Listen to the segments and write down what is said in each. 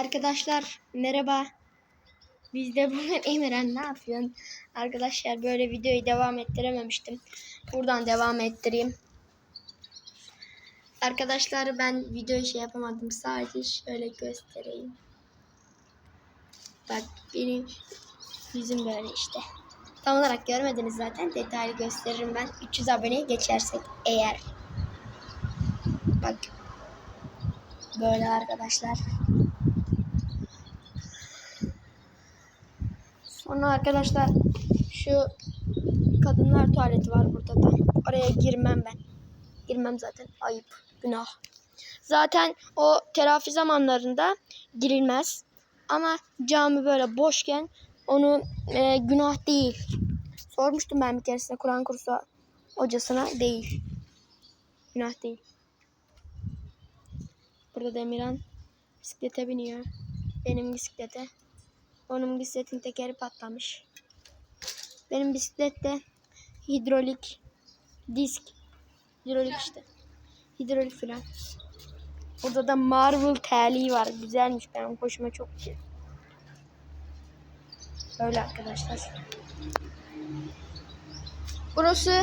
Arkadaşlar merhaba. Biz de bugün Emirhan ne yapıyorsun? Arkadaşlar böyle videoyu devam ettirememiştim. Buradan devam ettireyim. Arkadaşlar ben videoyu şey yapamadım. Sadece şöyle göstereyim. Bak benim yüzüm böyle işte. Tam olarak görmediniz zaten. Detaylı gösteririm ben. 300 aboneye geçersek eğer. Bak. Böyle arkadaşlar. Sonra arkadaşlar şu kadınlar tuvaleti var burada da. Oraya girmem ben. Girmem zaten. Ayıp. Günah. Zaten o terafi zamanlarında girilmez. Ama cami böyle boşken onu e, günah değil. Sormuştum ben bir keresinde Kur'an kursu hocasına. Değil. Günah değil. Burada Demirhan bisiklete biniyor. Benim bisiklete. Onun bisikletin tekeri patlamış. Benim bisiklette hidrolik disk. Hidrolik işte. Hidrolik fren. Burada da Marvel terliği var. Güzelmiş benim hoşuma çok gidiyor. Böyle arkadaşlar. Burası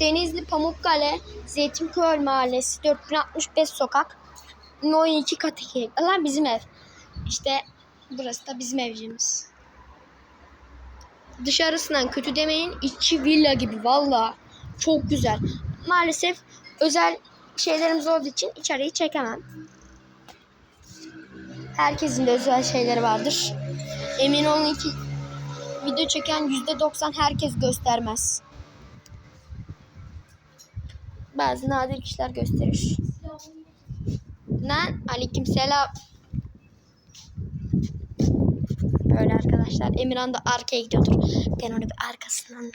Denizli Pamukkale Zeytinköy Mahallesi 4065 sokak. 12 kat 2. Lan bizim ev. İşte burası da bizim evcimiz. Dışarısından kötü demeyin. içi villa gibi valla. Çok güzel. Maalesef özel şeylerimiz olduğu için içeriği çekemem. Herkesin de özel şeyleri vardır. Emin olun ki video çeken %90 herkes göstermez. Bazı nadir kişiler gösterir. Lan aleyküm selam. Böyle arkadaşlar. Emirhan da arkaya gidiyordur. Ben onu bir arkasından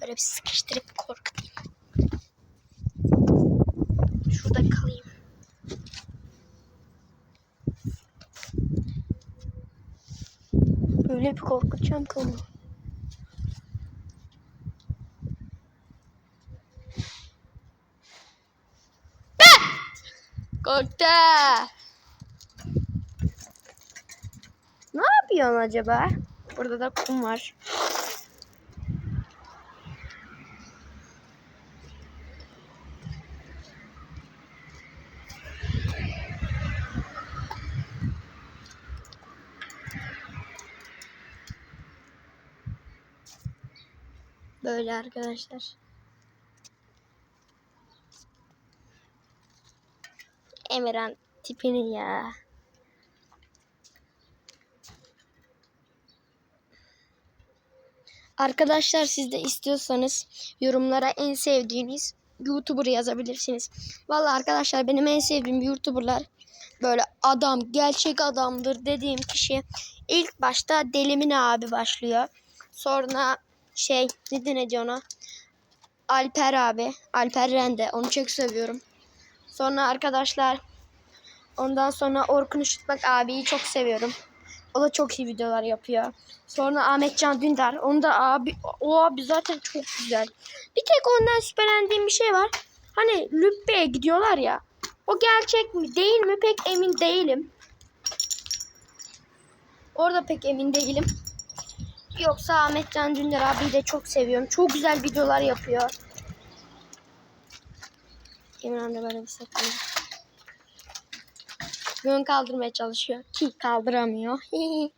böyle bir sıkıştırıp korkutayım. Şurada kalayım. Böyle bir korkutacağım ki. Korktu. Ne yapıyorsun acaba? Burada da kum var. Böyle arkadaşlar. Emirhan tipini ya. Arkadaşlar siz de istiyorsanız yorumlara en sevdiğiniz YouTuber yazabilirsiniz. Vallahi arkadaşlar benim en sevdiğim YouTuber'lar böyle adam, gerçek adamdır dediğim kişi ilk başta Delimin abi başlıyor. Sonra şey ne denedi ona? Alper abi, Alper Rende. Onu çok seviyorum. Sonra arkadaşlar ondan sonra Orkun Işıtmak abiyi çok seviyorum. O da çok iyi videolar yapıyor. Sonra Ahmet Can Dündar. Onu da abi o abi zaten çok güzel. Bir tek ondan şüphelendiğim bir şey var. Hani Lübbe'ye gidiyorlar ya. O gerçek mi değil mi pek emin değilim. Orada pek emin değilim. Yoksa Ahmet Can Dündar abiyi de çok seviyorum. Çok güzel videolar yapıyor. Emirhan da böyle bir sakın. Gün kaldırmaya çalışıyor ki kaldıramıyor.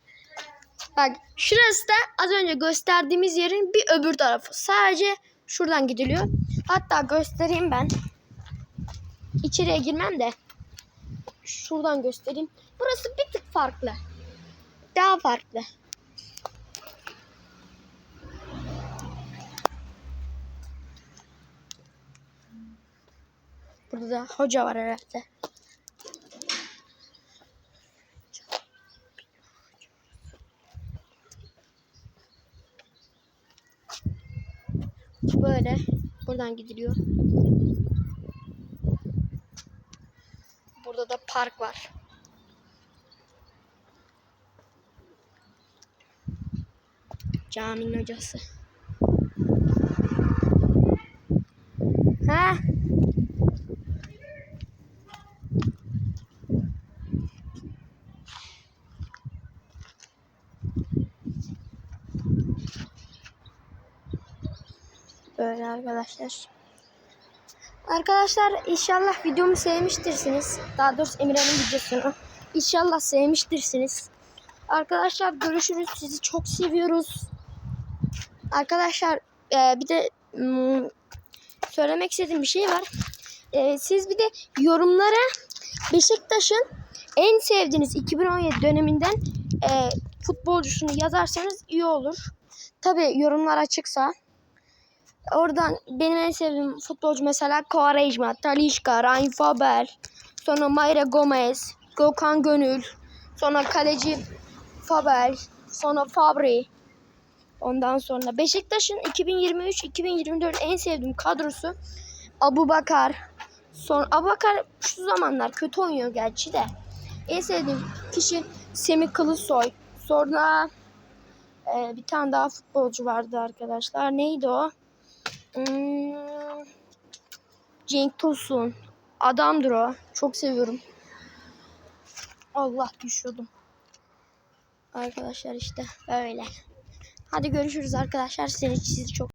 Bak şurası da az önce gösterdiğimiz yerin bir öbür tarafı. Sadece şuradan gidiliyor. Hatta göstereyim ben. İçeriye girmem de. Şuradan göstereyim. Burası bir tık farklı. Daha farklı. Burada da hoca var herhalde. Böyle buradan gidiliyor. Burada da park var. Caminin hocası. Böyle arkadaşlar. Arkadaşlar inşallah videomu sevmiştirsiniz. Daha doğrusu Emre'nin videosunu. İnşallah sevmiştirsiniz. Arkadaşlar görüşürüz. Sizi çok seviyoruz. Arkadaşlar e, bir de mm, söylemek istediğim bir şey var. E, siz bir de yorumlara Beşiktaş'ın en sevdiğiniz 2017 döneminden e, futbolcusunu yazarsanız iyi olur. Tabi yorumlar açıksa. Oradan benim en sevdiğim futbolcu mesela Quaresma, Talisca, Ryan Fabel, sonra Mayra Gomez, Gökhan Gönül, sonra kaleci Fabel, sonra Fabri. Ondan sonra Beşiktaş'ın 2023-2024 en sevdiğim kadrosu Abu Bakar. Son Abu Bakar şu zamanlar kötü oynuyor gerçi de. En sevdiğim kişi Semih Kılıçsoy. Sonra e, bir tane daha futbolcu vardı arkadaşlar. Neydi o? Hmm, Cenk Tosun. Adamdır o. Çok seviyorum. Allah düşüyordum. Arkadaşlar işte böyle. Hadi görüşürüz arkadaşlar. Seni sizi çok